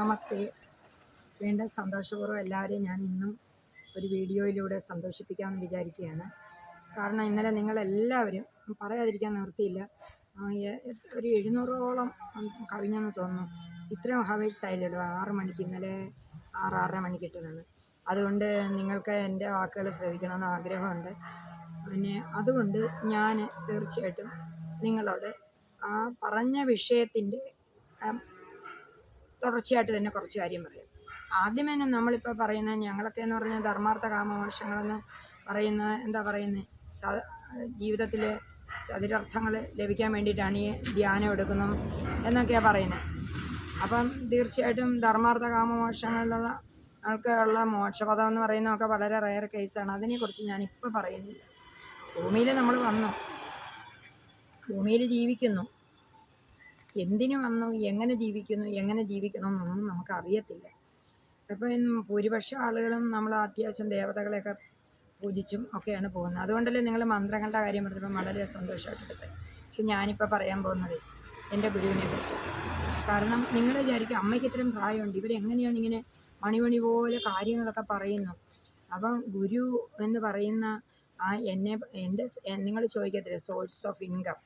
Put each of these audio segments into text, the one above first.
നമസ്തേ. വീണ്ടും സന്തോഷപൂർവം എല്ലാവരെയും ഞാൻ ഇന്നും ഒരു വീഡിയോയിലൂടെ സന്തോഷിപ്പിക്കാമെന്ന് വിചാരിക്കുകയാണ്. കാരണം ഇന്നലെ നിങ്ങളെല്ലാവരും പറയാതിരിക്കാൻ നിർത്തിയില്ല ഒരു എഴുന്നൂറോളം കവിഞ്ഞെന്ന് തോന്നുന്നു. ഇത്രയും ഹവേഴ്സ് ആയില്ലല്ലോ ആറ് മണിക്ക് ഇന്നലെ ആറ് ആറര മണിക്ക് ഇട്ടതാണ് അതുകൊണ്ട് നിങ്ങൾക്ക് എന്റെ വാക്കുകൾ ശ്രവിക്കണമെന്ന് ആഗ്രഹമുണ്ട്. പിന്നെ അതുകൊണ്ട് ഞാൻ തീർച്ചയായിട്ടും നിങ്ങളോട് ആ പറഞ്ഞ വിഷയത്തിന്റെ തുടർച്ചയായിട്ട് തന്നെ കുറച്ച് കാര്യം പറയാം. ആദ്യമേ തന്നെ നമ്മളിപ്പോൾ പറയുന്നത് ഞങ്ങളൊക്കെ എന്ന് പറഞ്ഞാൽ ധർമാർത്ഥ കാമമോക്ഷങ്ങളെന്ന് പറയുന്ന എന്താ പറയുന്നത് ജീവിതത്തിൽ ചതുരർത്ഥങ്ങൾ ലഭിക്കാൻ വേണ്ടിയിട്ടാണ് ഈ ധ്യാനം എടുക്കുന്നത് എന്നൊക്കെയാണ് പറയുന്നത് അപ്പം തീർച്ചയായിട്ടും ധർമാർത്ഥ കാമമോക്ഷങ്ങളിലുള്ള ആൾക്കുള്ള മോക്ഷപദം എന്ന് പറയുന്നതൊക്കെ വളരെ റയർ കേസാണ് അതിനെക്കുറിച്ച് ഞാനിപ്പോൾ പറയുന്നില്ല. ഭൂമിയിൽ നമ്മൾ വന്നു. ഭൂമിയിൽ ജീവിക്കുന്നു. എന്തിനു വന്നു? എങ്ങനെ ജീവിക്കുന്നു? എങ്ങനെ ജീവിക്കണം എന്നൊന്നും നമുക്ക് അറിയത്തില്ല അപ്പം ഭൂരിപക്ഷം ആളുകളും നമ്മൾ അത്യാവശ്യം ദേവതകളെയൊക്കെ പൂജിച്ചും ഒക്കെയാണ് പോകുന്നത്. അതുകൊണ്ടല്ലേ നിങ്ങൾ മന്ത്രങ്ങളുടെ കാര്യം പറഞ്ഞപ്പോൾ വളരെ സന്തോഷമായിട്ടെടുത്തത് പക്ഷെ ഞാനിപ്പോൾ പറയാൻ പോകുന്നത് എന്റെ ഗുരുവിനെ കുറിച്ച്. കാരണം നിങ്ങൾ വിചാരിക്കും അമ്മയ്ക്ക് ഇത്രയും പ്രായമുണ്ട്. ഇവരെങ്ങനെയാണ് ഇങ്ങനെ മണിമണി പോലെ കാര്യങ്ങളൊക്കെ പറയുന്നു? അപ്പം ഗുരു എന്ന് പറയുന്ന ആ എന്നെ എന്റെ നിങ്ങൾ ചോദിക്കത്തില്ല? സോഴ്സ് ഓഫ് ഇൻകം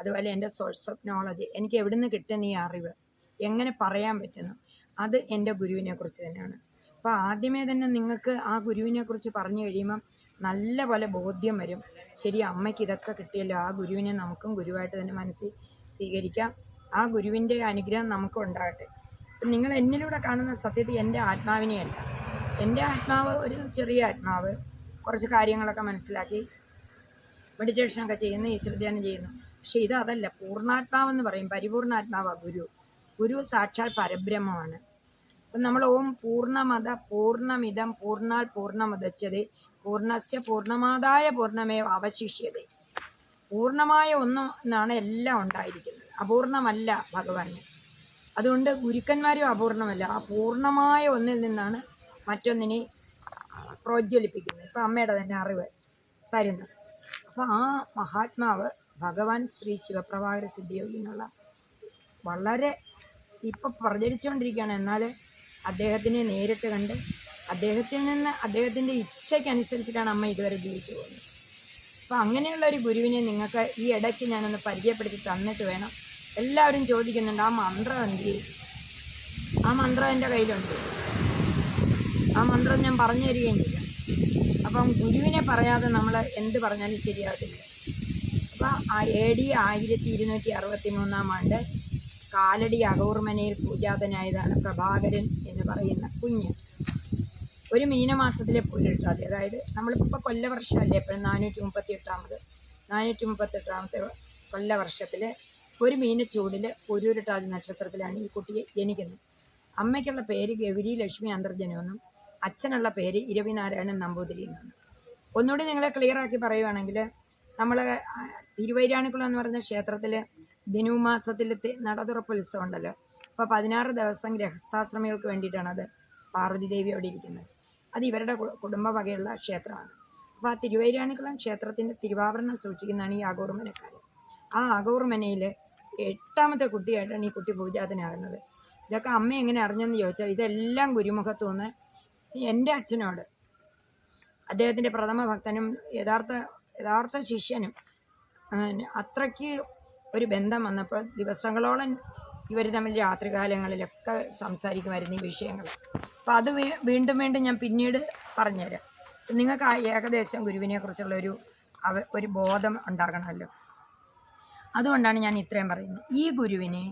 അതുപോലെ എന്റെ സോഴ്സ് ഓഫ് നോളജ് എനിക്ക് എവിടെ നിന്ന് കിട്ടുന്ന ഈ അറിവ്? എങ്ങനെ പറയാൻ പറ്റുന്നു? അത് എന്റെ ഗുരുവിനെ കുറിച്ച് തന്നെയാണ്. അപ്പോൾ ആദ്യമേ തന്നെ നിങ്ങൾക്ക് ആ ഗുരുവിനെ കുറിച്ച് പറഞ്ഞു കഴിയുമ്പം നല്ല പോലെ ബോധ്യം വരും. ശരി അമ്മയ്ക്ക് ഇതൊക്കെ കിട്ടിയല്ലോ. ആ ഗുരുവിനെ നമുക്കും ഗുരുവായിട്ട് തന്നെ മനസ്സിൽ സ്വീകരിക്കാം. ആ ഗുരുവിന്റെ അനുഗ്രഹം നമുക്കും ഉണ്ടാകട്ടെ. അപ്പം നിങ്ങൾ എന്നിലൂടെ കാണുന്ന സത്യത്തിൽ എന്റെ ആത്മാവിനെയല്ല എന്റെ ആത്മാവ് ഒരു ചെറിയ ആത്മാവ്. കുറച്ച് കാര്യങ്ങളൊക്കെ മനസ്സിലാക്കി. മെഡിറ്റേഷനൊക്കെ ചെയ്യുന്നു ഈശ്വരധ്യാനം ചെയ്യുന്നു. പക്ഷെ ഇത് അതല്ല പൂർണാത്മാവെന്ന് പറയും. പരിപൂർണാത്മാവ ഗുരു. ഗുരു സാക്ഷാൽ പരബ്രഹ്മമാണ്. അപ്പം നമ്മൾ ഓം പൂർണമത പൂർണമിതം പൂർണാൽ പൂർണമുദച്ചത് പൂർണസ്യ പൂർണമാതായ പൂർണമേവ അവശിഷ്യത പൂർണമായ ഒന്നാണ് എല്ലാം ഉണ്ടായിരിക്കുന്നത്. അപൂർണമല്ല ഭഗവാന്. അതുകൊണ്ട് ഗുരുക്കന്മാരും അപൂർണമല്ല. ആ പൂർണമായ ഒന്നിൽ നിന്നാണ് മറ്റൊന്നിനെ പ്രോജ്വലിപ്പിക്കുന്നത്. ഇപ്പം അമ്മയുടെ തന്നെ അറിവ് തരുന്നത്. അപ്പോൾ ആ മഹാത്മാവ് ഭഗവാൻ ശ്രീ ശിവപ്രഭാകര സിദ്ധിയോഗി എന്നുള്ള വളരെ ഇപ്പം പ്രചരിച്ചുകൊണ്ടിരിക്കുകയാണ്. എന്നാൽ അദ്ദേഹത്തിനെ നേരിട്ട് കണ്ട് അദ്ദേഹത്തിൽ നിന്ന് അദ്ദേഹത്തിന്റെ ഇച്ഛയ്ക്കനുസരിച്ചിട്ടാണ് അമ്മ ഇതുവരെ ജീവിച്ചു പോകുന്നത്. അപ്പോൾ അങ്ങനെയുള്ള ഒരു ഗുരുവിനെ നിങ്ങൾക്ക് ഈ ഇടയ്ക്ക് ഞാനൊന്ന് പരിചയപ്പെടുത്തി തന്നിട്ട് വേണം. എല്ലാവരും ചോദിക്കുന്നുണ്ട് ആ മന്ത്രം എന്ത്? ആ മന്ത്രം എന്റെ കയ്യിലുണ്ട്. ആ മന്ത്രം ഞാൻ പറഞ്ഞു തരികയും ചെയ്യാം. അപ്പം ഗുരുവിനെ പറയാതെ നമ്മൾ എന്ത് പറഞ്ഞാലും ശരിയാകത്തില്ല. അപ്പോൾ എ ഡി ആയിരത്തി ഇരുന്നൂറ്റി അറുപത്തി മൂന്നാം ആണ്ട് കാലടി അകൗർമനയിൽ പൂജാതനായതാണ് പ്രഭാകരൻ എന്ന് പറയുന്ന കുഞ്ഞ്. ഒരു മീനമാസത്തിലെ പുലിട്ടാതി അതായത് നമ്മളിപ്പോൾ കൊല്ലവർഷമല്ലേ എപ്പോഴും നാനൂറ്റി മുപ്പത്തി എട്ടാമത് നാനൂറ്റി മുപ്പത്തി എട്ടാമത്തെ കൊല്ലവർഷത്തിൽ ഒരു മീനച്ചൂടിൽ പുരൂരിട്ടാതി നക്ഷത്രത്തിലാണ് ഈ കുട്ടിയെ ജനിക്കുന്നത്. അമ്മയ്ക്കുള്ള പേര് ഗൗരി ലക്ഷ്മി അന്തർജനമെന്നും അച്ഛനുള്ള പേര് ഇരവിനാരായണൻ നമ്പൂതിരി എന്നാണ് ഒന്നുകൂടി നിങ്ങളെ ക്ലിയർ ആക്കി പറയുവാണെങ്കിൽ നമ്മൾ തിരുവൈരാണിക്കുളം എന്ന് പറയുന്ന ക്ഷേത്രത്തിൽ ധനുമാസത്തിലത്തെ നടതുറപ്പ് ഉത്സവം ഉണ്ടല്ലോ അപ്പോൾ പതിനാറ് ദിവസം ഗൃഹസ്ഥാശ്രമികൾക്ക് വേണ്ടിയിട്ടാണ് അത് പാർവതി ദേവി അവിടെ ഇരിക്കുന്നത്. അത് ഇവരുടെ കുടുംബ വകയുള്ള ക്ഷേത്രമാണ്. അപ്പോൾ ആ തിരുവൈരാണിക്കുളം ക്ഷേത്രത്തിന്റെ തിരുവാഭരണം സൂക്ഷിക്കുന്നതാണ് ഈ ആഗോർമനക്കാർ ആ ആഗോർമനയിൽ എട്ടാമത്തെ കുട്ടിയായിട്ടാണ് ഈ കുട്ടി പൂജാതനാകുന്നത്. ഇതൊക്കെ അമ്മ എങ്ങനെ അറിഞ്ഞെന്ന് ചോദിച്ചാൽ ഇതെല്ലാം ഗുരുമുഖത്തു നിന്ന് എന്റെ അച്ഛനോട് അദ്ദേഹത്തിന്റെ പ്രഥമ ഭക്തനും യഥാർത്ഥ യഥാർത്ഥ ശിഷ്യനും. അത്രയ്ക്ക് ഒരു ബന്ധം വന്നപ്പോൾ ദിവസങ്ങളോളം ഇവർ തമ്മിൽ രാത്രികാലങ്ങളിലൊക്കെ സംസാരിക്കുമായിരുന്നു ഈ വിഷയങ്ങൾ. അപ്പോൾ അത് വീണ്ടും വീണ്ടും ഞാൻ പിന്നീട് പറഞ്ഞുതരാം. നിങ്ങൾക്ക് ആ ഏകദേശം ഗുരുവിനെ കുറിച്ചുള്ള ഒരു അവ ഒരു ബോധം ഉണ്ടാകണമല്ലോ. അതുകൊണ്ടാണ് ഞാൻ ഇത്രയും പറയുന്നത്. ഈ ഗുരുവിനെ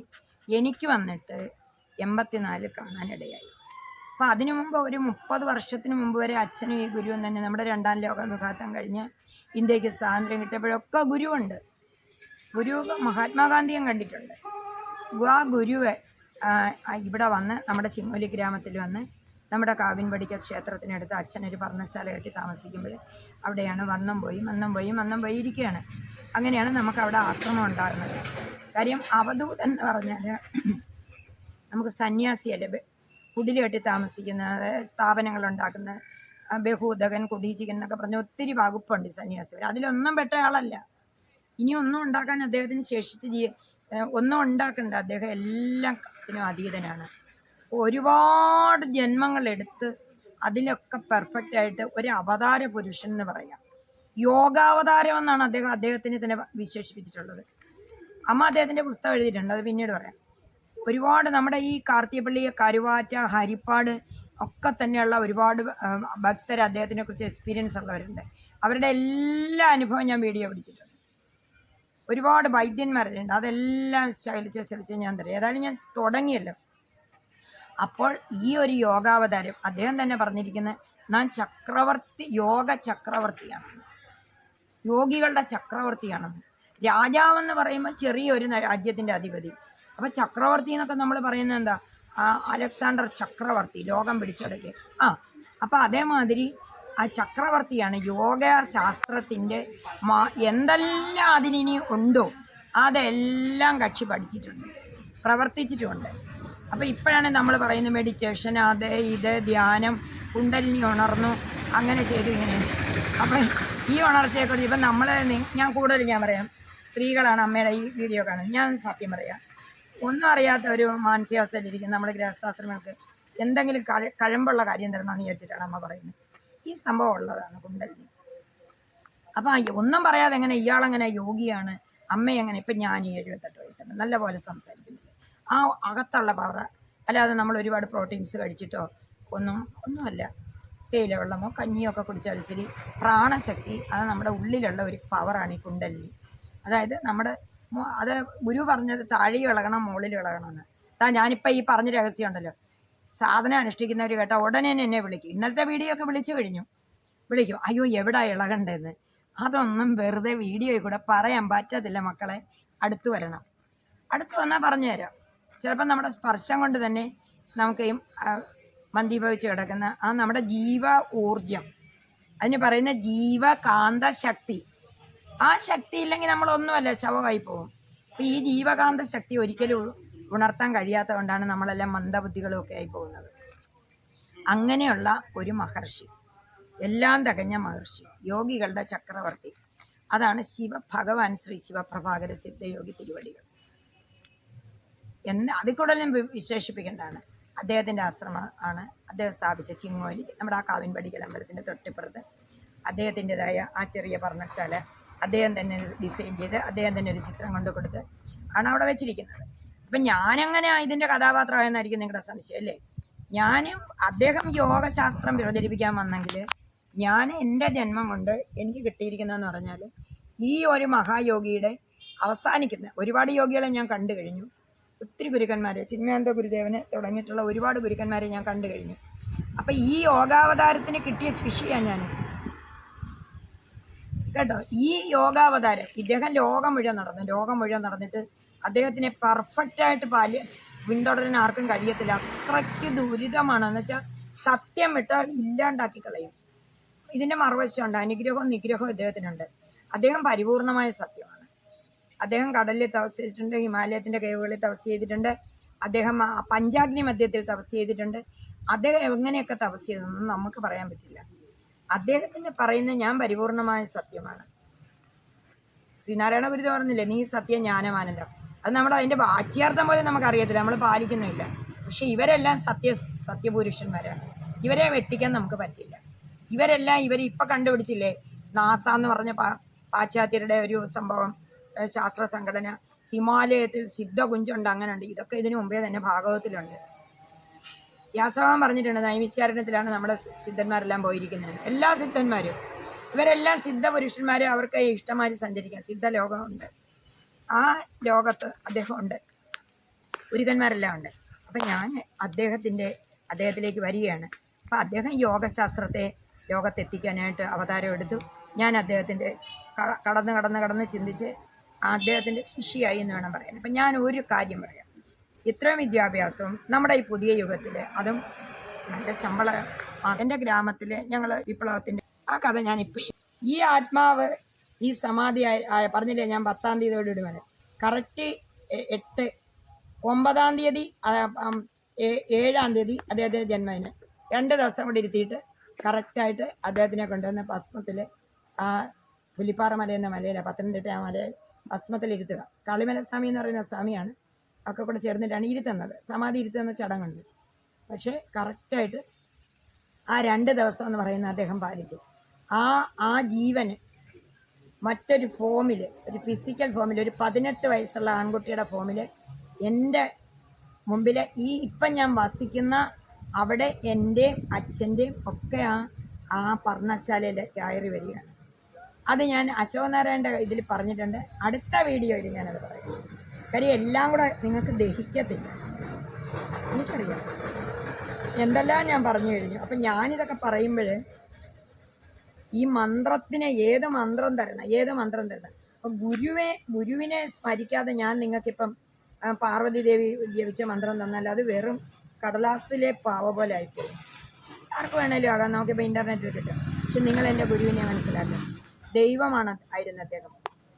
എനിക്ക് വന്നിട്ട് എൺപത്തിനാലിൽ കാണാനിടയായി. അപ്പോൾ അതിനു മുമ്പ് ഒരു മുപ്പത് വർഷത്തിന് മുമ്പ് വരെ അച്ഛനും ഈ ഗുരുവും തന്നെ നമ്മുടെ രണ്ടാം ലോക വിഘാതം കഴിഞ്ഞ് ഇന്ത്യയ്ക്ക് സ്വാതന്ത്ര്യം കിട്ടിയപ്പോഴൊക്കെ ഗുരുവുണ്ട്. ഗുരു മഹാത്മാഗാന്ധിയും കണ്ടിട്ടുണ്ട്. ആ ഗുരുവ് ഇവിടെ വന്ന് നമ്മുടെ ചിങ്ങോലി ഗ്രാമത്തിൽ വന്ന് നമ്മുടെ കാവിൻപടിക്ക ക്ഷേത്രത്തിനടുത്ത് അച്ഛനൊരു പർണശാല കെട്ടി താമസിക്കുമ്പോൾ അവിടെയാണ് വന്നും പോയി വന്നും പോയി വന്നും പോയി ഇരിക്കുകയാണ് അങ്ങനെയാണ് നമുക്ക് അവിടെ ആശ്രമം ഉണ്ടാകുന്നത് കാര്യം അവധൂതെന്ന് പറഞ്ഞാൽ നമുക്ക് സന്യാസിയല്ലേ? കുടിൽ കെട്ടി താമസിക്കുന്ന സ്ഥാപനങ്ങൾ ഉണ്ടാക്കുന്ന ബഹൂദകൻ കുടീചികൻ എന്നൊക്കെ പറഞ്ഞ ഒത്തിരി വകുപ്പുണ്ട് സന്യാസികൾ അതിലൊന്നും പെട്ട ആളല്ല. ഇനി ഒന്നും ഉണ്ടാക്കാൻ അദ്ദേഹത്തിന് ശേഷിച്ച് ജീ ഒന്നും ഉണ്ടാക്കണ്ട. അദ്ദേഹം എല്ലാത്തിനും അതീതനാണ്. ഒരുപാട് ജന്മങ്ങളെടുത്ത് അതിലൊക്കെ പെർഫെക്റ്റ് ആയിട്ട് ഒരു അവതാര പുരുഷൻ എന്ന് പറയാം. യോഗാവതാരം എന്നാണ് അദ്ദേഹം അദ്ദേഹത്തിനെ തന്നെ വിശേഷിപ്പിച്ചിട്ടുള്ളത്. അമ്മ അദ്ദേഹത്തിന്റെ പുസ്തകം എഴുതിയിട്ടുണ്ട്. അത് പിന്നീട് പറയാം. ഒരുപാട് നമ്മുടെ ഈ കാർത്തിയപ്പള്ളി കരുവാറ്റ ഹരിപ്പാട് ഒക്കെ തന്നെയുള്ള ഒരുപാട് ഭക്തർ അദ്ദേഹത്തിനെ കുറിച്ച് എക്സ്പീരിയൻസ് ഉള്ളവരുണ്ട്. അവരുടെ എല്ലാ അനുഭവം ഞാൻ വീഡിയോ പിടിച്ചിട്ടുണ്ട്. ഒരുപാട് വൈദ്യന്മാരുണ്ട്. അതെല്ലാം ശലിച്ച് ശലിച്ച് ഞാൻ തരാം. ഏതായാലും ഞാൻ തുടങ്ങിയല്ലോ. അപ്പോൾ ഈ ഒരു യോഗാവതാരം അദ്ദേഹം തന്നെ പറഞ്ഞിരിക്കുന്നത് ഞാൻ ചക്രവർത്തി യോഗ ചക്രവർത്തിയാണ്. യോഗികളുടെ ചക്രവർത്തിയാണെന്ന് രാജാവെന്ന് പറയുമ്പോൾ ചെറിയൊരു ന- രാജ്യത്തിന്റെ അധിപതി. അപ്പോൾ ചക്രവർത്തി എന്നൊക്കെ നമ്മൾ പറയുന്നത് എന്താ? അലക്സാണ്ടർ ചക്രവർത്തി ലോകം പിടിച്ചടക്കി ആ അപ്പോൾ അതേമാതിരി ആ ചക്രവർത്തിയാണ് യോഗ ശാസ്ത്രത്തിന്റെ മാ എന്തെല്ലാം അതിനി ഉണ്ടോ അതെല്ലാം കക്ഷി പഠിച്ചിട്ടുണ്ട് പ്രവർത്തിച്ചിട്ടുമുണ്ട് അപ്പോൾ ഇപ്പോഴാണ് നമ്മൾ പറയുന്നത് മെഡിറ്റേഷൻ അത് ഇത് ധ്യാനം കുണ്ടലിനി ഉണർന്നു അങ്ങനെ ചെയ്തു ഇങ്ങനെ. അപ്പോൾ ഈ ഉണർച്ചയെക്കുറിച്ച് ഇപ്പം നമ്മൾ ഞാൻ കൂടുതൽ ഞാൻ പറയാം. സ്ത്രീകളാണ് അമ്മയുടെ ഈ വീഡിയോ കാണുന്നത്. ഞാൻ സത്യം പറയാം. ഒന്നും അറിയാത്ത ഒരു മാനസികാവസ്ഥയിലിരിക്കുന്ന നമ്മൾ ഗൃഹസ്ഥാശ്രമങ്ങൾക്ക് എന്തെങ്കിലും കഴ കഴമ്പുള്ള കാര്യം തരണമെന്ന് വിചാരിച്ചിട്ടാണ് അമ്മ പറയുന്നത്. ഈ സംഭവം ഉള്ളതാണ് കുണ്ടലിനി. അപ്പം ഒന്നും പറയാതെ എങ്ങനെ ഇയാളെങ്ങനെ യോഗിയാണ് അമ്മ എങ്ങനെ ഇപ്പം ഞാൻ എഴുപത്തെട്ട് വയസ്സുണ്ട് നല്ല പോലെ സംസാരിക്കുന്നില്ല. ആ അകത്തുള്ള പവർ അല്ലാതെ നമ്മൾ ഒരുപാട് പ്രോട്ടീൻസ് കഴിച്ചിട്ടോ ഒന്നും ഒന്നുമല്ല. തേയില വെള്ളമോ കഞ്ഞിയോ ഒക്കെ കുടിച്ചാലും ശരി പ്രാണശക്തി അത് നമ്മുടെ ഉള്ളിലുള്ള ഒരു പവറാണ് ഈ കുണ്ടലിനി. അതായത് നമ്മുടെ അത് ഗുരു പറഞ്ഞത് താഴെ ഇളകണം മുകളിൽ ഇളകണം എന്ന് അതാ ഞാനിപ്പോൾ ഈ പറഞ്ഞ രഹസ്യം ഉണ്ടല്ലോ. സാധനം അനുഷ്ഠിക്കുന്നവർ കേട്ടാൽ ഉടനെ എന്നെ വിളിക്കും. ഇന്നലത്തെ വീഡിയോ ഒക്കെ വിളിച്ചു കഴിഞ്ഞു. വിളിക്കും അയ്യോ എവിടെ ഇളകണ്ടേന്ന്? അതൊന്നും വെറുതെ വീഡിയോയിൽ കൂടെ പറയാൻ പറ്റത്തില്ല മക്കളെ. അടുത്ത് വരണം. അടുത്ത് വന്നാൽ പറഞ്ഞു തരാം. ചിലപ്പോൾ നമ്മുടെ സ്പർശം കൊണ്ട് തന്നെ നമുക്ക് ഈ മന്ദീഭവിച്ച് കിടക്കുന്ന ആ നമ്മുടെ ജീവ ഊർജം അതിന് പറയുന്ന ജീവകാന്ത ശക്തി ആ ശക്തി ഇല്ലെങ്കിൽ നമ്മളൊന്നുമല്ല ശവമായി പോകും. അപ്പം ഈ ജീവകാന്ത ശക്തി ഒരിക്കലും ഉണർത്താൻ കഴിയാത്തതുകൊണ്ടാണ് നമ്മളെല്ലാം മന്ദബുദ്ധികളും ഒക്കെ ആയി പോകുന്നത്. അങ്ങനെയുള്ള ഒരു മഹർഷി എല്ലാം തികഞ്ഞ മഹർഷി യോഗികളുടെ ചക്രവർത്തി. അതാണ് ശിവ ഭഗവാൻ ശ്രീ ശിവപ്രഭാകര സിദ്ധയോഗി തിരുവടികൾ. എന്ന് അതിൽ കൂടുതലും വിശേഷിപ്പിക്കേണ്ടതാണ്. അദ്ദേഹത്തിന്റെ ആശ്രമം ആണ് അദ്ദേഹം സ്ഥാപിച്ച ചിങ്ങോലി. നമ്മുടെ ആ കാവിൻപടിക്കൽ അമ്പലത്തിന്റെ തൊട്ടിപ്പുറത്ത് അദ്ദേഹത്തിന്റെതായ ആ ചെറിയ പർണശാല അദ്ദേഹം തന്നെ ഡിസൈൻ ചെയ്ത് അദ്ദേഹം തന്നെ ഒരു ചിത്രം കൊണ്ട് കൊടുത്ത് ആണ് അവിടെ വെച്ചിരിക്കുന്നത്. അപ്പം ഞാനെങ്ങനെ ഇതിന്റെ കഥാപാത്രമായെന്നായിരിക്കും നിങ്ങളുടെ സംശയം അല്ലേ? ഞാനും അദ്ദേഹം യോഗശാസ്ത്രം പ്രചരിപ്പിക്കാൻ വന്നെങ്കിൽ ഞാൻ എന്റെ ജന്മം കൊണ്ട് എനിക്ക് കിട്ടിയിരിക്കുന്നതെന്ന് പറഞ്ഞാൽ ഈ ഒരു മഹായോഗിയുടെ അവസാനിക്കുന്ന ഒരുപാട് യോഗികളെ ഞാൻ കണ്ടു കഴിഞ്ഞു. ഒത്തിരി ഗുരുക്കന്മാരെ ചിന്മയാനന്ദ ഗുരുദേവന് തുടങ്ങിയിട്ടുള്ള ഒരുപാട് ഗുരുക്കന്മാരെ ഞാൻ കണ്ടു കഴിഞ്ഞു. അപ്പം ഈ യോഗാവതാരത്തിന് കിട്ടിയ ശിഷ്യാണ് ഞാൻ കേട്ടോ ഈ യോഗാവതാരം ഇദ്ദേഹം ലോകം മുഴുവൻ നടന്നു. ലോകം മുഴുവൻ നടന്നിട്ട് അദ്ദേഹത്തിനെ പെർഫെക്റ്റായിട്ട് പാൽ പിന്തുടരാൻ ആർക്കും കഴിയത്തില്ല. അത്രയ്ക്ക് ദുരിതമാണ്. എന്ന് വെച്ചാൽ സത്യം വിട്ടാൽ ഇല്ലാണ്ടാക്കി കളയും. ഇതിന്റെ മറുവശമുണ്ട് അനുഗ്രഹവും നിഗ്രഹവും ഇദ്ദേഹത്തിനുണ്ട്. അദ്ദേഹം പരിപൂർണമായ സത്യമാണ്. അദ്ദേഹം കടലിൽ തപസ് ചെയ്തിട്ടുണ്ട് ഹിമാലയത്തിന്റെ കേവുകളിൽ തപസ് ചെയ്തിട്ടുണ്ട്. അദ്ദേഹം പഞ്ചാഗ്നി മധ്യത്തിൽ തപസ് ചെയ്തിട്ടുണ്ട്. അദ്ദേഹം എങ്ങനെയൊക്കെ തപസ് ചെയ്തതെന്ന് നമുക്ക് പറയാൻ പറ്റില്ല. അദ്ദേഹത്തിന് പറയുന്ന ഞാൻ പരിപൂർണമായ സത്യമാണ്. ശ്രീനാരായണ ഗുരുദേവ പറഞ്ഞില്ലേ നീ സത്യം ജ്ഞാനമാനന്ദം അത് നമ്മൾ അതിന്റെ വാച്യാർത്ഥം പോലും നമുക്കറിയത്തില്ല നമ്മൾ പാലിക്കുന്നില്ല പക്ഷേ ഇവരെല്ലാം സത്യ സത്യപുരുഷന്മാരാണ്. ഇവരെ വെട്ടിക്കാൻ നമുക്ക് പറ്റില്ല. ഇവരെല്ലാം ഇവർ ഇപ്പം കണ്ടുപിടിച്ചില്ലേ നാസ എന്ന് പറഞ്ഞ പാ പാശ്ചാത്യരുടെ ഒരു സംഭവം ശാസ്ത്ര സംഘടന ഹിമാലയത്തിൽ സിദ്ധകുഞ്ചുണ്ട് അങ്ങനെയുണ്ട് ഇതൊക്കെ ഇതിനു മുമ്പേ തന്നെ ഭാഗവതത്തിലുണ്ട്. വ്യാസഭവൻ പറഞ്ഞിട്ടുണ്ട് നൈമിശാരണത്തിലാണ് നമ്മുടെ സിദ്ധന്മാരെല്ലാം പോയിരിക്കുന്നത്. എല്ലാ സിദ്ധന്മാരും ഇവരെല്ലാം സിദ്ധ പുരുഷന്മാരും അവർക്ക് ഇഷ്ടമായി സഞ്ചരിക്കാം സിദ്ധ ലോകമുണ്ട് ആ ലോകത്ത് അദ്ദേഹം ഉണ്ട് ഗുരുക്കന്മാരെല്ലാം ഉണ്ട്. അപ്പം ഞാൻ അദ്ദേഹത്തിന്റെ അദ്ദേഹത്തിലേക്ക് വരികയാണ്. അപ്പം അദ്ദേഹം യോഗശാസ്ത്രത്തെ ലോകത്തെത്തിക്കാനായിട്ട് അവതാരം എടുത്തു. ഞാൻ അദ്ദേഹത്തിന്റെ കടന്ന് കടന്ന് കടന്ന് ചിന്തിച്ച് അദ്ദേഹത്തിന്റെ ശിഷ്യായി എന്ന് വേണം പറയാൻ. അപ്പം ഞാൻ ഒരു കാര്യം പറയാം. ഇത്രയും വിദ്യാഭ്യാസവും നമ്മുടെ ഈ പുതിയ യുഗത്തിൽ അതും നല്ല ശമ്പള എന്റെ ഗ്രാമത്തിൽ ഞങ്ങൾ വിപ്ലവത്തിന്റെ ആ കഥ ഞാനിപ്പോൾ ഈ ആത്മാവ് ഈ സമാധി ആയ പറഞ്ഞില്ലേ ഞാൻ പത്താം തീയതിയോട് ഇടുവാണ് കറക്റ്റ് എട്ട് ഒമ്പതാം തീയതി ഏഴാം തീയതി അദ്ദേഹത്തിന്റെ ജന്മദിനം. രണ്ട് ദിവസം കൂടി ഇരുത്തിയിട്ട് കറക്റ്റായിട്ട് അദ്ദേഹത്തിനെ കൊണ്ടുവന്ന് ഭസ്മത്തിൽ ആ പുലിപ്പാറ മല എന്ന മലയിലെ പത്തനംതിട്ട ആ മലയിൽ ഭസ്മത്തിൽ ഇരുത്തുക കാളിമല സ്വാമി എന്ന് പറയുന്ന സ്വാമിയാണ് ഒക്കെ കൂടെ ചേർന്നിട്ടാണ് ഇരുത്തുന്നത് സമാധി ഇരുത്തുന്ന ചടങ്ങുണ്ട്. പക്ഷേ കറക്റ്റായിട്ട് ആ രണ്ട് ദിവസം എന്ന് പറയുന്ന അദ്ദേഹം പാലിച്ചു. ആ ആ ജീവന് മറ്റൊരു ഫോമിൽ ഒരു ഫിസിക്കൽ ഫോമിൽ ഒരു പതിനെട്ട് വയസ്സുള്ള ആൺകുട്ടിയുടെ ഫോമിൽ എന്റെ മുമ്പിൽ ഈ ഇപ്പം ഞാൻ വസിക്കുന്ന അവിടെ എന്റെയും അച്ഛന്റെയും ഒക്കെ ആ ആ പർണശാലയിൽ കയറി വരികയാണ്. അത് ഞാൻ അശോകനാരായണന്റെ ഇതിൽ പറഞ്ഞിട്ടുണ്ട്. അടുത്ത വീഡിയോയിൽ ഞാനത് പറയാം. കാര്യം എല്ലാം കൂടെ നിങ്ങൾക്ക് ദഹിക്കത്തില്ല. എനിക്കറിയാം. എന്തെല്ലാം ഞാൻ പറഞ്ഞു കഴിഞ്ഞു. അപ്പം ഞാനിതൊക്കെ പറയുമ്പോൾ ഈ മന്ത്രത്തിനെ ഏത് മന്ത്രം തരണം? ഏത് മന്ത്രം തരണം? അപ്പം ഗുരുവെ ഗുരുവിനെ സ്മരിക്കാതെ ഞാൻ നിങ്ങൾക്കിപ്പം പാർവതി ദേവി ജപിച്ച മന്ത്രം തന്നാൽ അത് വെറും കടലാസിലെ പാവ പോലെ ആയിപ്പോയി. ആർക്ക് വേണേലും ആകാം. നമുക്കിപ്പോൾ ഇന്റർനെറ്റിൽ കിട്ടും. പക്ഷെ നിങ്ങൾ എന്റെ ഗുരുവിനെ മനസ്സിലാക്കുക ദൈവമാണ് ആയിരുന്നു അദ്ദേഹം.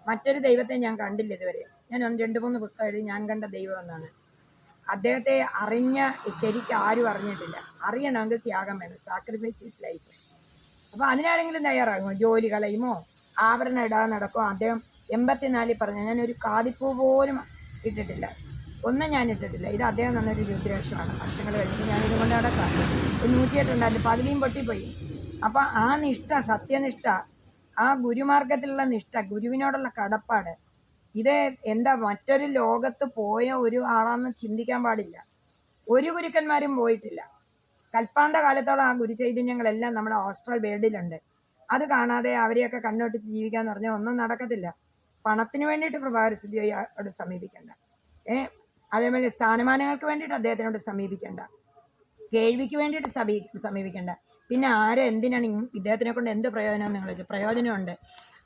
മറ്റൊരു ദൈവത്തെ ഞാൻ കണ്ടില്ല ഇതുവരെ. ഞാൻ രണ്ട് മൂന്ന് പുസ്തകം എഴുതി ഞാൻ കണ്ട ദൈവം എന്നാണ്. അദ്ദേഹത്തെ അറിഞ്ഞ ശരിക്കും ആരും അറിഞ്ഞിട്ടില്ല. അറിയണമെങ്കിൽ ത്യാഗം വേണം. സാക്രിഫൈസ് ലൈഫ് അപ്പോൾ അതിനാരെങ്കിലും തയ്യാറാകുമോ? ജോലി കളയുമോ? ആവരണം ഇടാതെ നടക്കുമോ? അദ്ദേഹം എൺപത്തിനാലിൽ പറഞ്ഞു ഞാൻ ഒരു കാതിപ്പൂ പോലും ഇട്ടിട്ടില്ല. ഒന്നും ഞാൻ ഇട്ടിട്ടില്ല. ഇത് അദ്ദേഹം നല്ലൊരു രുദ്രാക്ഷമാണ്. വർഷങ്ങൾ കഴിഞ്ഞിട്ട് ഞാൻ ഇതുകൊണ്ട് നടക്കാം. നൂറ്റിയെട്ടുണ്ടായിരുന്നു. പകുതിയും പൊട്ടിപ്പോയി. അപ്പോൾ ആ നിഷ്ഠ സത്യനിഷ്ഠ ആ ഗുരുമാർഗത്തിലുള്ള നിഷ്ഠ ഗുരുവിനോടുള്ള കടപ്പാട് ഇത് എന്താ മറ്റൊരു ലോകത്ത് പോയ ഒരു ആളാണെന്ന് ചിന്തിക്കാൻ പാടില്ല. ഒരു ഗുരുക്കന്മാരും പോയിട്ടില്ല. കൽപ്പാന്ത കാലത്തോളം ആ ഗുരുചൈതന്യങ്ങളെല്ലാം നമ്മുടെ ഹോസ്റ്റൽ വേൾഡിലുണ്ട് അത് കാണാതെ അവരെയൊക്കെ കണ്ണൊട്ടിച്ച് ജീവിക്കാന്ന് പറഞ്ഞാൽ ഒന്നും നടക്കത്തില്ല. പണത്തിന് വേണ്ടിയിട്ട് പ്രഭാകര സിദ്ധിയോട് സമീപിക്കേണ്ട. ഏ? അതേപോലെ സ്ഥാനമാനങ്ങൾക്ക് വേണ്ടിയിട്ട് അദ്ദേഹത്തിനോട് സമീപിക്കേണ്ട. കേൾവിക്ക് വേണ്ടിയിട്ട് സമീ സമീപിക്കേണ്ട. പിന്നെ ആരെ എന്തിനാണ് ഇദ്ദേഹത്തിനെ കൊണ്ട് എന്ത് പ്രയോജനം നിങ്ങൾ പ്രയോജനമുണ്ട്.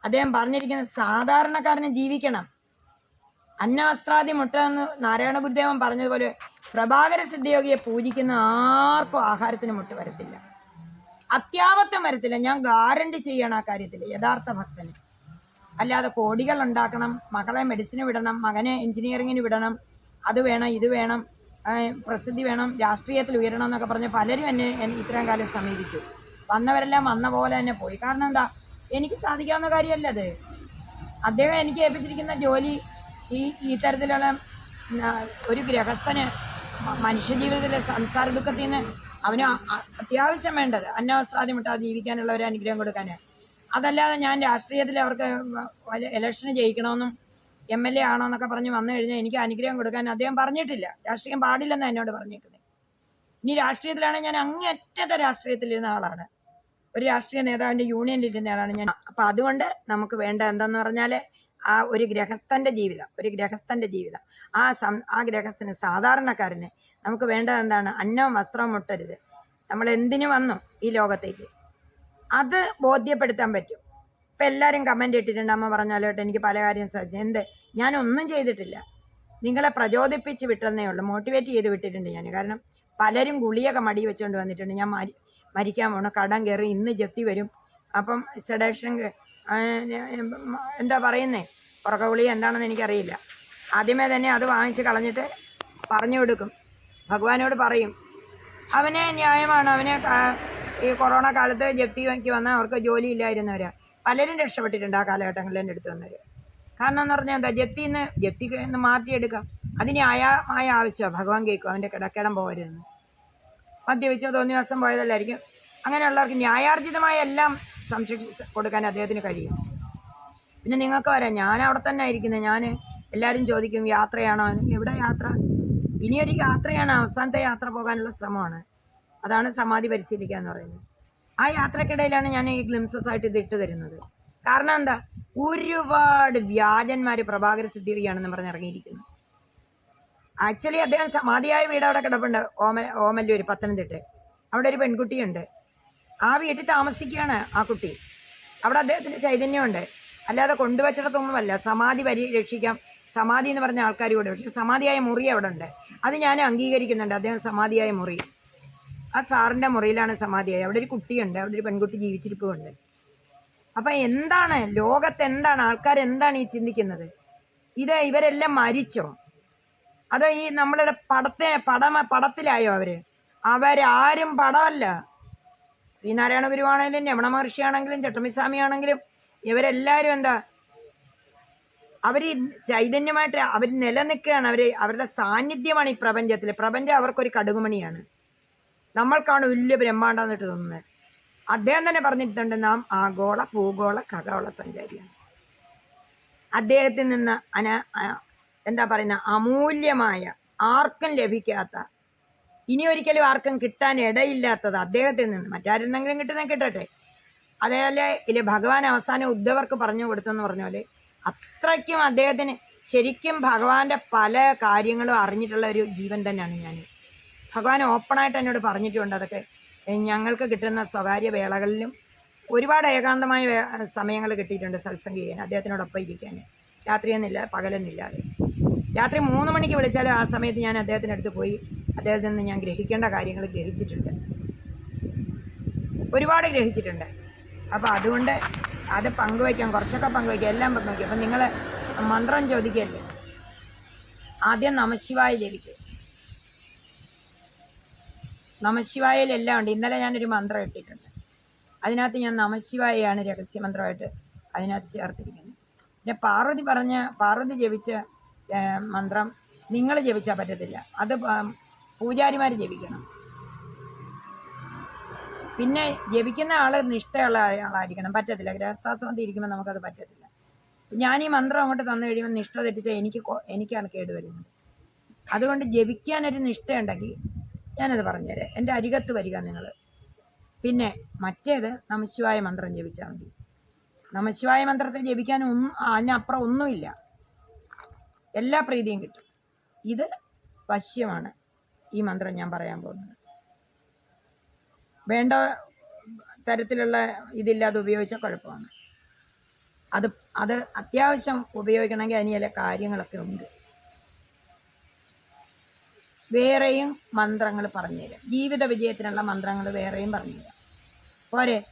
അദ്ദേഹം പറഞ്ഞിരിക്കുന്നത് സാധാരണക്കാരന് ജീവിക്കണം. അന്നവസ്ത്രാദി മുട്ടെന്ന് നാരായണ ഗുരുദേവൻ പറഞ്ഞതുപോലെ പ്രഭാകര സിദ്ധയോഗിയെ പൂജിക്കുന്ന ആർക്കും ആഹാരത്തിന് മുട്ട് വരത്തില്ല. അത്യാപത്യം വരത്തില്ല. ഞാൻ ഗ്യാരണ്ടി ചെയ്യണം ആ കാര്യത്തിൽ യഥാർത്ഥ ഭക്തന്. അല്ലാതെ കോടികൾ ഉണ്ടാക്കണം മകളെ മെഡിസിന് വിടണം മകനെ എഞ്ചിനീയറിങ്ങിന് വിടണം അത് വേണം ഇത് വേണം പ്രസിദ്ധി വേണം രാഷ്ട്രീയത്തിൽ ഉയരണം എന്നൊക്കെ പറഞ്ഞ് പലരും എന്നെ ഇത്രയും കാലം സമീപിച്ചു. വന്നവരെല്ലാം വന്ന പോലെ തന്നെ പോയി. കാരണം എന്താ? എനിക്ക് സാധിക്കാവുന്ന കാര്യമല്ല അത്. അദ്ദേഹം എനിക്ക് ഏൽപ്പിച്ചിരിക്കുന്ന ജോലി ഈ ഈ തരത്തിലുള്ള ഒരു ഗൃഹസ്ഥന് മനുഷ്യജീവിതത്തിലെ സംസാര ദുഃഖത്തിൽ നിന്ന് അവന് അത്യാവശ്യം വേണ്ടത്. അന്നവസ്ത്രാദ്യം വിട്ടാൽ ജീവിക്കാനുള്ള ഒരു അനുഗ്രഹം കൊടുക്കാൻ അതല്ലാതെ ഞാൻ രാഷ്ട്രീയത്തിൽ അവർക്ക് ഇലക്ഷന് ജയിക്കണമെന്നും എം എൽ എ ആണോ എന്നൊക്കെ പറഞ്ഞ് വന്നു കഴിഞ്ഞാൽ എനിക്ക് അനുഗ്രഹം കൊടുക്കാൻ അദ്ദേഹം പറഞ്ഞിട്ടില്ല. രാഷ്ട്രീയം പാടില്ലെന്ന് എന്നോട് പറഞ്ഞേക്കുന്നത് ഇനി രാഷ്ട്രീയത്തിലാണെങ്കിൽ ഞാൻ അങ്ങേയറ്റത്തെ രാഷ്ട്രീയത്തിലിരുന്ന ആളാണ്. ഒരു രാഷ്ട്രീയ നേതാവിന്റെ യൂണിയനിലിരുന്ന ആളാണ് ഞാൻ. അപ്പം അതുകൊണ്ട് നമുക്ക് വേണ്ട എന്തെന്ന് പറഞ്ഞാൽ ആ ഒരു ഗ്രഹസ്ഥന്റെ ജീവിതം ഒരു ഗ്രഹസ്ഥന്റെ ജീവിതം. ആ സം ആ ഗ്രഹസ്ഥന് സാധാരണക്കാരന് നമുക്ക് വേണ്ടത് എന്താണ്? അന്നവും വസ്ത്രവും മുട്ടരുത്. നമ്മൾ എന്തിനു വന്നു ഈ ലോകത്തേക്ക്? അത് ബോധ്യപ്പെടുത്താൻ പറ്റും. ഇപ്പം എല്ലാവരും കമന്റ് ഇട്ടിട്ടുണ്ട്. അമ്മ പറഞ്ഞാലോട്ട് എനിക്ക് പല കാര്യം സാധിച്ചു. എന്ത്? ഞാനൊന്നും ചെയ്തിട്ടില്ല. നിങ്ങളെ പ്രചോദിപ്പിച്ച് വിട്ടെന്നേ ഉള്ളൂ. മോട്ടിവേറ്റ് ചെയ്ത് വിട്ടിട്ടുണ്ട് ഞാൻ. കാരണം പലരും ഗുളിയൊക്കെ മടി വെച്ചുകൊണ്ട് വന്നിട്ടുണ്ട്. ഞാൻ മരി മരിക്കാൻ പോകണം കടം കയറി ഇന്ന് ജപ്തി വരും. അപ്പം സെഡേഷൻ എന്താ പറയുന്നേ? ഉറക്ക ഗുളി എന്താണെന്ന് എനിക്കറിയില്ല. ആദ്യമേ തന്നെ അത് വാങ്ങിച്ച് കളഞ്ഞിട്ട് പറഞ്ഞു കൊടുക്കും. ഭഗവാനോട് പറയും അവനെ ന്യായമാണ്. അവനെ ഈ കൊറോണ കാലത്ത് ജപ്തിക്ക് വന്നാൽ അവർക്ക് ജോലി ഇല്ലായിരുന്നവരാ പലരും രക്ഷപ്പെട്ടിട്ടുണ്ട് ആ കാലഘട്ടങ്ങളിൽ എന്റെ അടുത്ത് വന്നവർ കാരണം എന്ന് പറഞ്ഞാൽ എന്താ? ജപ്തിയിൽ നിന്ന് ജപ്തിക്ക് നിന്ന് മാറ്റിയെടുക്കാം. അതിന് ആയ ആവശ്യമാണ്. ഭഗവാൻ കേൾക്കും അവന്റെ കിടക്കിടം പോകരുതെന്ന്. മദ്യപിച്ചോ തോന്നിയ ദിവസം പോയതല്ലായിരിക്കും. അങ്ങനെയുള്ളവർക്ക് ന്യായാർജിതമായ എല്ലാം സംരക്ഷിച്ച് കൊടുക്കാൻ അദ്ദേഹത്തിന് കഴിയും. പിന്നെ നിങ്ങൾക്ക് വരാം ഞാൻ അവിടെ തന്നെ ആയിരിക്കുന്നത് ഞാൻ എല്ലാവരും ചോദിക്കും യാത്രയാണോ? എവിടെ യാത്ര? ഇനിയൊരു യാത്രയാണ് അവസാനത്തെ യാത്ര പോകാനുള്ള ശ്രമമാണ്. അതാണ് സമാധി പരിശീലിക്കുക എന്ന് പറയുന്നത്. ആ യാത്രക്കിടയിലാണ് ഞാൻ ഈ ഗ്ലിംസസ് ആയിട്ട് ഇത് ഇട്ട് തരുന്നത്. കാരണം എന്താ? ഒരുപാട് വ്യാജന്മാർ പ്രഭാകര സിദ്ധിയാണെന്ന് പറഞ്ഞ് ഇറങ്ങിയിരിക്കുന്നു. ആക്ച്വലി അദ്ദേഹം സമാധിയായ വീട് അവിടെ കിടപ്പുണ്ട്. ഓമ ഓമല്ലൂർ പത്തനംതിട്ട. അവിടെ ഒരു പെൺകുട്ടിയുണ്ട്. ആ വീട്ടിൽ താമസിക്കുകയാണ് ആ കുട്ടി. അവിടെ അദ്ദേഹത്തിന് ചൈതന്യമുണ്ട്. അല്ലാതെ കൊണ്ടുവച്ചിടത്തൊന്നുമല്ല സമാധി പരിരക്ഷിക്കാം സമാധി എന്ന് പറഞ്ഞ ആൾക്കാർ കൂടെ പക്ഷേ സമാധിയായ മുറി അവിടെ ഉണ്ട്. അത് ഞാൻ അംഗീകരിക്കുന്നുണ്ട്. അദ്ദേഹം സമാധിയായ മുറി. ആ സാറിന്റെ മുറിയിലാണ് സമാധിയായി അവിടെ ഒരു കുട്ടിയുണ്ട്. അവിടെ ഒരു പെൺകുട്ടി ജീവിച്ചിരിപ്പുണ്ട്. അപ്പം എന്താണ്? ലോകത്ത് എന്താണ്? ആൾക്കാർ എന്താണ് ഈ ചിന്തിക്കുന്നത്? ഇത് ഇവരെല്ലാം മരിച്ചോ? അതോ ഈ നമ്മളുടെ പടത്തെ പടമ പടത്തിലായോ അവർ അവരാരും പടമല്ല. ശ്രീനാരായണ ഗുരുവാണെങ്കിലും രമണ മഹർഷിയാണെങ്കിലും ചട്ടമ്പിസ്വാമി ആണെങ്കിലും ഇവരെല്ലാവരും എന്താ അവർ ചൈതന്യമായിട്ട് അവർ നിലനിൽക്കുകയാണ്. അവർ അവരുടെ സാന്നിധ്യമാണ് ഈ പ്രപഞ്ചത്തിൽ പ്രപഞ്ചം അവർക്കൊരു കടുകുമണിയാണ്. നമ്മൾക്കാണ് വലിയ ബ്രഹ്മാണ്ടം എന്നിട്ട് തോന്നുന്നത്. അദ്ദേഹം തന്നെ പറഞ്ഞിട്ടുണ്ട് നാം ആഗോള ഭൂഗോള ഖഗോള സഞ്ചാരിയാണ്. അദ്ദേഹത്തിൽ നിന്ന് അന എന്താ പറയുന്ന അമൂല്യമായ ആർക്കും ലഭിക്കാത്ത ഇനി ഒരിക്കലും ആർക്കും കിട്ടാൻ ഇടയില്ലാത്തത് അദ്ദേഹത്തിൽ നിന്ന്. മറ്റാരുണ്ടെങ്കിലും കിട്ടുന്ന കിട്ടട്ടെ. അതേപോലെ ഇല്ല ഭഗവാൻ അവസാനം ഉദ്ധവർക്ക് പറഞ്ഞു കൊടുത്തെന്ന് പറഞ്ഞ പോലെ അത്രയ്ക്കും അദ്ദേഹത്തിന് ശരിക്കും ഭഗവാന്റെ പല കാര്യങ്ങളും അറിഞ്ഞിട്ടുള്ള ഒരു ജീവൻ തന്നെയാണ് ഞാൻ. ഭഗവാൻ ഓപ്പണായിട്ട് എന്നോട് പറഞ്ഞിട്ടുണ്ട് അതൊക്കെ. ഞങ്ങൾക്ക് കിട്ടുന്ന സ്വകാര്യ വേളകളിലും ഒരുപാട് ഏകാന്തമായ സമയങ്ങൾ കിട്ടിയിട്ടുണ്ട് സത്സംഗം ചെയ്യാൻ അദ്ദേഹത്തിനോടൊപ്പം ഇരിക്കാൻ. രാത്രിയെന്നില്ല പകലെന്നില്ലാതെ രാത്രി മൂന്ന് മണിക്ക് വിളിച്ചാലും ആ സമയത്ത് ഞാൻ അദ്ദേഹത്തിന്റെ അടുത്ത് പോയി അദ്ദേഹത്തിൽ നിന്ന് ഞാൻ ഗ്രഹിക്കേണ്ട കാര്യങ്ങൾ ഗ്രഹിച്ചിട്ടുണ്ട്. ഒരുപാട് ഗ്രഹിച്ചിട്ടുണ്ട്. അപ്പോൾ അതുകൊണ്ട് അത് പങ്കുവയ്ക്കാം കുറച്ചൊക്കെ പങ്കുവയ്ക്കാം എല്ലാം പങ്കുവയ്ക്കാം. അപ്പം നിങ്ങൾ മന്ത്രം ചോദിക്കല്ലേ? ആദ്യം നമശിവായ ജപിക്കുക നമശിവായയിലെല്ലാം ഉണ്ട്. ഇന്നലെ ഞാനൊരു മന്ത്രം ഇട്ടിട്ടുണ്ട്. അതിനകത്ത് ഞാൻ നമശിവായയാണ് രഹസ്യമന്ത്രമായിട്ട് അതിനകത്ത് ചേർത്തിരിക്കുന്നത്. പിന്നെ പാർവതി പറഞ്ഞ പാർവതി ജപിച്ച മന്ത്രം നിങ്ങൾ ജപിച്ചാൽ പറ്റത്തില്ല. അത് പൂജാരിമാർ ജപിക്കണം. പിന്നെ ജപിക്കുന്ന ആൾ നിഷ്ഠയുള്ള ആളായിരിക്കണം. പറ്റത്തില്ല. ഗൃഹസ്ഥാശ്രമത്തിൽ ഇരിക്കുമ്പോൾ നമുക്കത് പറ്റത്തില്ല. ഞാൻ ഈ മന്ത്രം അങ്ങോട്ട് തന്നു കഴിയുമ്പോൾ നിഷ്ഠ തെറ്റിച്ചാൽ എനിക്ക് എനിക്കാണ് കേട് വരുന്നത്. അതുകൊണ്ട് ജപിക്കാനൊരു നിഷ്ഠയുണ്ടെങ്കിൽ ഞാനത് പറഞ്ഞുതരാം. എന്റെ അരികത്ത് വരിക നിങ്ങൾ പിന്നെ മറ്റേത് നമശിവായ മന്ത്രം ജപിച്ചാൽ മതി. നമശിവായ മന്ത്രത്തെ ജപിക്കാൻ ഒന്നും അതിനപ്പുറം ഒന്നുമില്ല. എല്ലാ പ്രീതിയും കിട്ടും. ഇത് വശ്യമാണ്. ഈ മന്ത്രം ഞാൻ പറയാൻ പോകുന്നത്. വേണ്ട തരത്തിലുള്ള ഇതില്ലാതെ ഉപയോഗിച്ചാൽ കുഴപ്പമാണ്. അത് അത് അത്യാവശ്യം ഉപയോഗിക്കണമെങ്കിൽ അതിന് ചില കാര്യങ്ങളൊക്കെ ഉണ്ട്. വേറെയും മന്ത്രങ്ങൾ പറഞ്ഞുതരാം. ജീവിത വിജയത്തിനുള്ള മന്ത്രങ്ങൾ വേറെയും പറഞ്ഞുതരാം. പോരെ.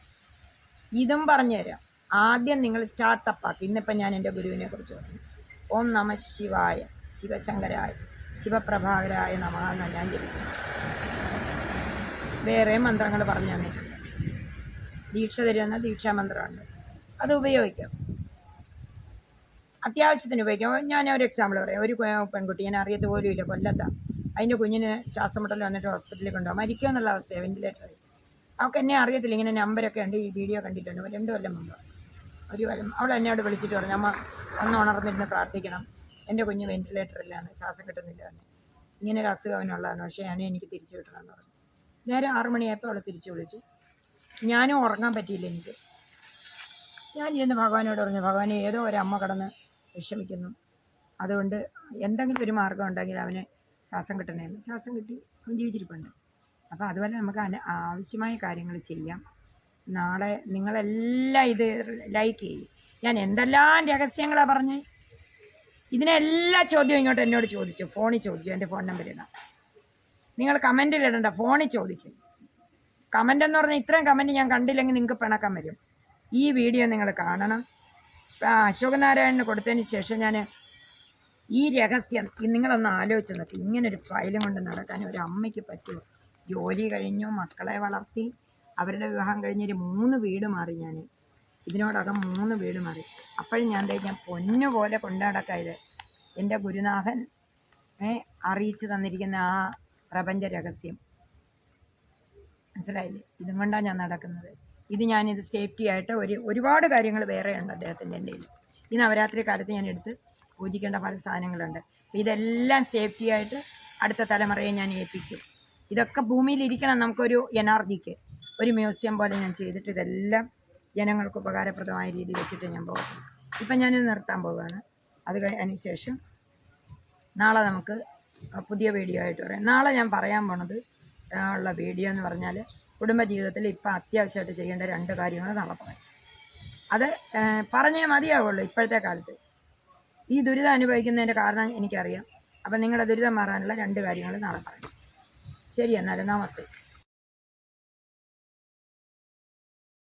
ഇതും പറഞ്ഞുതരാം. ആദ്യം നിങ്ങൾ സ്റ്റാർട്ടപ്പാക്കി ഇന്നിപ്പം ഞാൻ എന്റെ ഗുരുവിനെ കുറിച്ച് പറഞ്ഞു. ഓം നമ ശിവായ. ശിവശങ്കരായ. ശിവപ്രഭാകരായ നമ ഞാൻ ജപിക്കുന്നത് വേറെ മന്ത്രങ്ങൾ പറഞ്ഞു തന്നിട്ടുണ്ട് ദീക്ഷ തരുന്ന ദീക്ഷാമന്ത്രമുണ്ട് അത് ഉപയോഗിക്കാം. അത്യാവശ്യത്തിന് ഉപയോഗിക്കാം. ഞാൻ ഒരു എക്സാമ്പിൾ പറയാം. ഒരു പെൺകുട്ടി ഞാൻ അറിയത്ത് പോലും ഇല്ല കൊല്ലത്താണ് അതിന്റെ കുഞ്ഞിന് ശ്വാസം മുട്ടൽ വന്നിട്ട് ഹോസ്പിറ്റലിൽ കൊണ്ടുപോകാം. മരിക്കുക എന്നുള്ള അവസ്ഥയാണ് വെന്റിലേറ്ററിൽ അവൾക്ക് എന്നെ അറിയത്തില്ല. ഇങ്ങനെ നമ്പരൊക്കെ ഉണ്ട്. ഈ വീഡിയോ കണ്ടിട്ടുണ്ട്. രണ്ട് കൊല്ലം മുമ്പ്. ഒരു കൊല്ലം. അവൾ എന്നോട് വിളിച്ചിട്ട് പറഞ്ഞു അമ്മ ഒന്ന് ഉണർന്നിരുന്ന് പ്രാർത്ഥിക്കണം. എന്റെ കുഞ്ഞ് വെന്റിലേറ്ററിലാണ് ശ്വാസം കിട്ടുന്നില്ല ഇങ്ങനെ ഒരു അസുഖം അവനുള്ളതാണ്. പക്ഷേ ഞാൻ എനിക്ക് തിരിച്ചു കിട്ടണമെന്ന് പറഞ്ഞു. നേരെ ആറു മണിയായപ്പോൾ അവളെ തിരിച്ചു വിളിച്ചു. ഞാനും ഉറങ്ങാൻ പറ്റിയില്ല എനിക്ക്. ഞാൻ ചെന്ന് ഭഗവാനോട് പറഞ്ഞു ഭഗവാനെ ഏതോ ഒരു അമ്മ കടന്ന് വിഷമിക്കുന്നു. അതുകൊണ്ട് എന്തെങ്കിലും ഒരു മാർഗം ഉണ്ടെങ്കിൽ അവന് ശ്വാസം കിട്ടണേന്ന്. ശ്വാസം കിട്ടി. അവൻ ജീവിച്ചിരിപ്പുണ്ട്. അപ്പോൾ അതുപോലെ നമുക്ക് അന ആവശ്യമായ കാര്യങ്ങൾ ചെയ്യാം. നാളെ നിങ്ങളെല്ലാം ഇത് ലൈക്ക് ചെയ്യും. ഞാൻ എന്തെല്ലാം രഹസ്യങ്ങളാണ് പറഞ്ഞ്? ഇതിനെല്ലാ ചോദ്യവും ഇങ്ങോട്ട് എന്നോട് ചോദിച്ചു. ഫോണിൽ ചോദിച്ചു. എന്റെ ഫോൺ നമ്പർ ഇടാം. നിങ്ങൾ കമന്റിൽ ഇടണ്ട. ഫോണിൽ ചോദിക്കും. കമന്റ് എന്ന് പറഞ്ഞാൽ ഇത്രയും കമന്റ് ഞാൻ കണ്ടില്ലെങ്കിൽ നിങ്ങൾക്ക് പിണക്കം വരും. ഈ വീഡിയോ നിങ്ങൾ കാണണം. അശോക് അശോകനാരായണന് കൊടുത്തതിന് ശേഷം ഞാൻ ഈ രഹസ്യം നിങ്ങളൊന്ന് ആലോചിച്ച് നോക്കി. ഇങ്ങനൊരു ഫയലും കൊണ്ട് നടക്കാൻ ഒരു അമ്മയ്ക്ക് പറ്റുമോ? ജോലി കഴിഞ്ഞു മക്കളെ വളർത്തി അവരുടെ വിവാഹം കഴിഞ്ഞൊരു മൂന്ന് വീട് മാറി ഞാൻ. ഇതിനോടകം മൂന്ന് വീട് മാറി. അപ്പോഴും ഞാൻ ഞാൻ പൊന്നുപോലെ കൊണ്ടാടക്കായത്. എന്റെ ഗുരുനാഥൻ അറിയിച്ചു തന്നിരിക്കുന്ന ആ പ്രപഞ്ച രഹസ്യം. മനസ്സിലായില്ലേ? ഇതും കൊണ്ടാണ് ഞാൻ നടക്കുന്നത്. ഇത് ഞാനിത് സേഫ്റ്റി ആയിട്ട് ഒരു ഒരുപാട് കാര്യങ്ങൾ വേറെയുണ്ട് അദ്ദേഹത്തിന്റെ എന്റെ ഈ നവരാത്രി കാലത്ത് ഞാൻ എടുത്ത് പൂജിക്കേണ്ട പല സാധനങ്ങളുണ്ട്. ഇതെല്ലാം സേഫ്റ്റി ആയിട്ട് അടുത്ത തലമുറയെ ഞാൻ ഏൽപ്പിക്കും. ഇതൊക്കെ ഭൂമിയിലിരിക്കണം നമുക്കൊരു എനർജിക്ക്. ഒരു മ്യൂസിയം പോലെ ഞാൻ ചെയ്തിട്ട് ഇതെല്ലാം ജനങ്ങൾക്ക് ഉപകാരപ്രദമായ രീതി വെച്ചിട്ട് ഞാൻ പോകും ഇപ്പം ഞാനിത് നിർത്താൻ പോവുകയാണ്. അത് കഴിഞ്ഞതിന് ശേഷം നാളെ നമുക്ക് പുതിയ വീഡിയോ ആയിട്ട് പറയാം. നാളെ ഞാൻ പറയാൻ പോണത് ഉള്ള വീഡിയോ എന്ന് പറഞ്ഞാൽ കുടുംബജീവിതത്തിൽ ഇപ്പം അത്യാവശ്യമായിട്ട് ചെയ്യേണ്ട രണ്ട് കാര്യങ്ങൾ നാളെ പറയാം. അത് പറഞ്ഞേ മതിയാവുള്ളൂ ഇപ്പോഴത്തെ കാലത്ത്. ഈ ദുരിതം അനുഭവിക്കുന്നതിന്റെ കാരണം എനിക്കറിയാം. അപ്പം നിങ്ങളുടെ ദുരിതം മാറാനുള്ള രണ്ട് കാര്യങ്ങൾ നാളെ പറയാം. ശരി എന്നാൽ നമസ്തേ.